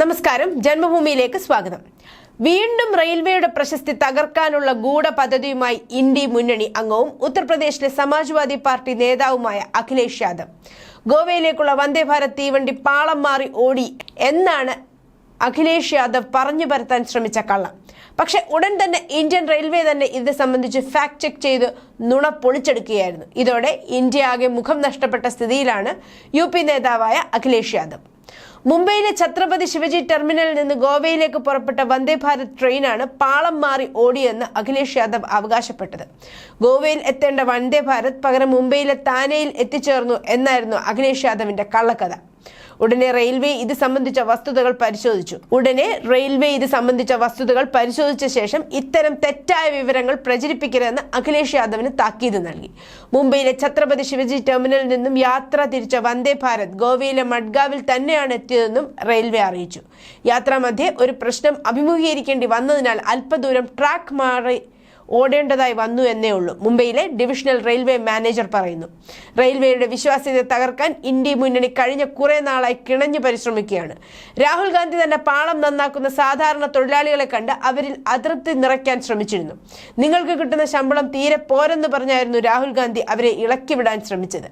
നമസ്കാരം. ജന്മഭൂമിയിലേക്ക് സ്വാഗതം. വീണ്ടും റെയിൽവേയുടെ പ്രശസ്തി തകർക്കാനുള്ള ഗൂഢ പദ്ധതിയുമായി ഇന്ത്യ മുന്നണി അംഗവും ഉത്തർപ്രദേശിലെ സമാജ്വാദി പാർട്ടി നേതാവുമായ അഖിലേഷ് യാദവ്. ഗോവയിലേക്കുള്ള വന്ദേ ഭാരത് തീവണ്ടി പാളം മാറി ഓടി എന്നാണ് അഖിലേഷ് യാദവ് പറഞ്ഞു പരത്താൻ ശ്രമിച്ച കള്ളം. പക്ഷെ ഉടൻ തന്നെ ഇന്ത്യൻ റെയിൽവേ തന്നെ ഇത് സംബന്ധിച്ച് ഫാക്ട് ചെക്ക് ചെയ്ത് നുണ പൊളിച്ചെടുക്കുകയായിരുന്നു. ഇതോടെ ഇന്ത്യ ആകെ മുഖം നഷ്ടപ്പെട്ട സ്ഥിതിയിലാണ് യു നേതാവായ അഖിലേഷ് യാദവ്. മുംബൈയിലെ ഛത്രപതി ശിവജി ടെർമിനലിൽ നിന്ന് ഗോവയിലേക്ക് പുറപ്പെട്ട വന്ദേ ഭാരത് ട്രെയിനാണ് പാളം മാറി ഓടിയെന്ന് അഖിലേഷ് യാദവ് അവകാശപ്പെട്ടത്. ഗോവയിൽ എത്തേണ്ട വന്ദേ ഭാരത് പകരം മുംബൈയിലെ താനെയിൽ എത്തിച്ചേർന്നു എന്നായിരുന്നു അഖിലേഷ് യാദവിന്റെ കള്ളക്കഥ. ഉടനെ റെയിൽവേ ഇത് സംബന്ധിച്ച വസ്തുതകൾ പരിശോധിച്ചു. ഉടനെ റെയിൽവേ ഇത് സംബന്ധിച്ച വസ്തുതകൾ പരിശോധിച്ച ശേഷം ഇത്തരം തെറ്റായ വിവരങ്ങൾ പ്രചരിപ്പിക്കരുതെന്ന് അഖിലേഷ് യാദവിന് താക്കീത് നൽകി. മുംബൈയിലെ ഛത്രപതി ശിവജി ടെർമിനലിൽ നിന്നും യാത്ര തിരിച്ച വന്ദേ ഭാരത് ഗോവയിലെ മഡ്ഗാവിൽ തന്നെയാണ് എത്തിയതെന്നും റെയിൽവേ അറിയിച്ചു. യാത്രാമധ്യേ ഒരു പ്രശ്നം അഭിമുഖീകരിക്കേണ്ടി വന്നതിനാൽ അല്പദൂരം ട്രാക്ക് മാറി ഓടേണ്ടതായി വന്നു എന്നേ ഉള്ളൂ. മുംബൈയിലെ ഡിവിഷണൽ റെയിൽവേ മാനേജർ പറയുന്നു. റെയിൽവേയുടെ വിശ്വാസ്യത തകർക്കാൻ ഇന്ത്യ മുന്നണി കഴിഞ്ഞ കുറെ നാളായി കിണഞ്ഞു പരിശ്രമിക്കുകയാണ്. രാഹുൽ ഗാന്ധി തന്നെ പാളം നന്നാക്കുന്ന സാധാരണ തൊഴിലാളികളെ കണ്ട് അവരിൽ അതൃപ്തി നിറയ്ക്കാൻ ശ്രമിച്ചിരുന്നു. നിങ്ങൾക്ക് കിട്ടുന്ന ശമ്പളം തീരെ പോരെന്ന് പറഞ്ഞായിരുന്നു രാഹുൽ ഗാന്ധി അവരെ ഇളക്കിവിടാൻ ശ്രമിച്ചത്.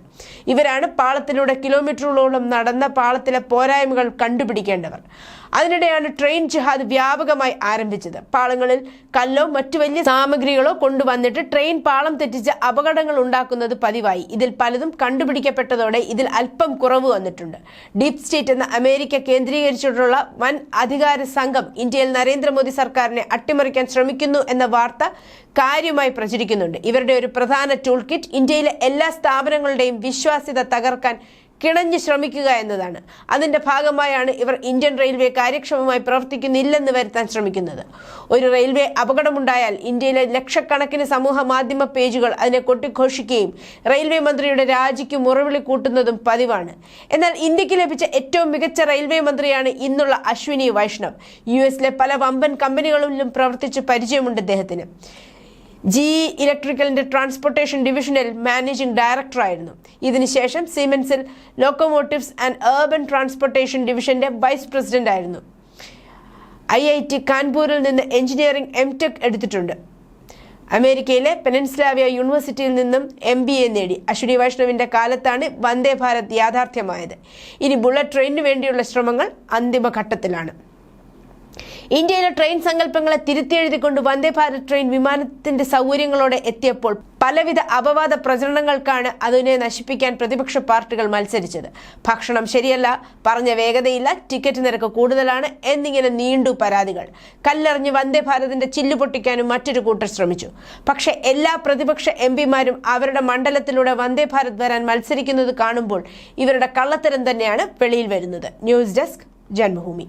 ഇവരാണ് പാളത്തിലൂടെ കിലോമീറ്ററുകളോളം നടന്ന പാളത്തിലെ പോരായ്മകൾ കണ്ടുപിടിക്കേണ്ടവർ. അതിനിടെയാണ് ട്രെയിൻ ജിഹാദ് വ്യാപകമായി ആരംഭിച്ചത്. പാളങ്ങളിൽ കല്ലോ മറ്റു വലിയ സാമഗ്രികളോ കൊണ്ടുവന്നിട്ട് ട്രെയിൻ പാളം തെറ്റിച്ച് അപകടങ്ങൾ ഉണ്ടാക്കുന്നത് പതിവായി. ഇതിൽ പലതും കണ്ടുപിടിക്കപ്പെട്ടതോടെ ഇതിൽ അല്പം കുറവ് വന്നിട്ടുണ്ട്. ഡീപ് സ്റ്റേറ്റ് എന്ന അമേരിക്ക കേന്ദ്രീകരിച്ചിട്ടുള്ള വൻ അധികാര സംഘം ഇന്ത്യയിൽ നരേന്ദ്രമോദി സർക്കാരിനെ അട്ടിമറിക്കാൻ ശ്രമിക്കുന്നു എന്ന വാർത്ത കാര്യമായി പ്രചരിക്കുന്നുണ്ട്. ഇവരുടെ ഒരു പ്രധാന ടൂൾ കിറ്റ് ഇന്ത്യയിലെ എല്ലാ സ്ഥാപനങ്ങളുടെയും വിശ്വാസ്യത തകർക്കാൻ കിണഞ്ഞ് ശ്രമിക്കുക എന്നതാണ്. അതിന്റെ ഭാഗമായാണ് ഇവർ ഇന്ത്യൻ റെയിൽവേ കാര്യക്ഷമമായി പ്രവർത്തിക്കുന്നില്ലെന്ന് വരുത്താൻ ശ്രമിക്കുന്നത്. ഒരു റെയിൽവേ അപകടമുണ്ടായാൽ ഇന്ത്യയിലെ ലക്ഷക്കണക്കിന് സമൂഹ മാധ്യമ പേജുകൾ അതിനെ കൊട്ടിഘോഷിക്കുകയും റെയിൽവേ മന്ത്രിയുടെ രാജിക്ക് മുറവിളി കൂട്ടുന്നതും പതിവാണ്. എന്നാൽ ഇന്ത്യയ്ക്ക് ലഭിച്ച ഏറ്റവും മികച്ച റെയിൽവേ മന്ത്രിയാണ് ഇന്നുള്ള അശ്വിനി വൈഷ്ണവ്. യു എസിലെ പല വമ്പൻ കമ്പനികളിലും പ്രവർത്തിച്ച് പരിചയമുണ്ട് അദ്ദേഹത്തിന് ജി ഇലക്ട്രിക്കലിന്റെ ട്രാൻസ്പോർട്ടേഷൻ ഡിവിഷനിൽ മാനേജിംഗ് ഡയറക്ടറായിരുന്നു ഇതിനുശേഷം സീമെൻസിൽ ലോക്കോമോട്ടീവ്സ് ആൻഡ് ഏർബൻ ട്രാൻസ്പോർട്ടേഷൻ ഡിവിഷന്റെ വൈസ് പ്രസിഡന്റ് ആയിരുന്നു. ഐ ഐ ടി കാൺപൂരിൽ നിന്ന് എഞ്ചിനീയറിംഗ് എം ടെക് എടുത്തിട്ടുണ്ട്. അമേരിക്കയിലെ പെനൻസ്ലാവിയ യൂണിവേഴ്സിറ്റിയിൽ നിന്നും എം ബി എ നേടി. അശ്വിനി വൈഷ്ണവിന്റെ കാലത്താണ് വന്ദേ ഭാരത് യാഥാർത്ഥ്യമായത്. ഇനി ബുള്ളറ്റ് ട്രെയിനിനു വേണ്ടിയുള്ള ശ്രമങ്ങൾ അന്തിമഘട്ടത്തിലാണ്. ഇന്ത്യയിലെ ട്രെയിൻ സങ്കല്പങ്ങളെ തിരുത്തിയെഴുതിക്കൊണ്ട് വന്ദേ ഭാരത് ട്രെയിൻ വിമാനത്തിന്റെ സൗകര്യങ്ങളോടെ എത്തിയപ്പോൾ പലവിധ അപവാദ പ്രചരണങ്ങൾക്കാണ് അതിനെ നശിപ്പിക്കാൻ പ്രതിപക്ഷ പാർട്ടികൾ മത്സരിച്ചത്. ഭക്ഷണം ശരിയല്ല പറഞ്ഞ വേഗതയില്ല ടിക്കറ്റ് നിരക്ക് കൂടുതലാണ് എന്നിങ്ങനെ നീണ്ടു പരാതികൾ. കല്ലെറിഞ്ഞ് വന്ദേ ഭാരതിന്റെ ചില്ലു പൊട്ടിക്കാനും മറ്റൊരു കൂട്ടർ ശ്രമിച്ചു. പക്ഷേ എല്ലാ പ്രതിപക്ഷ എം പിമാരും അവരുടെ മണ്ഡലത്തിലൂടെ വന്ദേ ഭാരത് വരാൻ മത്സരിക്കുന്നത് കാണുമ്പോൾ ഇവരുടെ കള്ളത്തരം തന്നെയാണ് വെളിയിൽ വരുന്നത്. News desk Janmabhumi.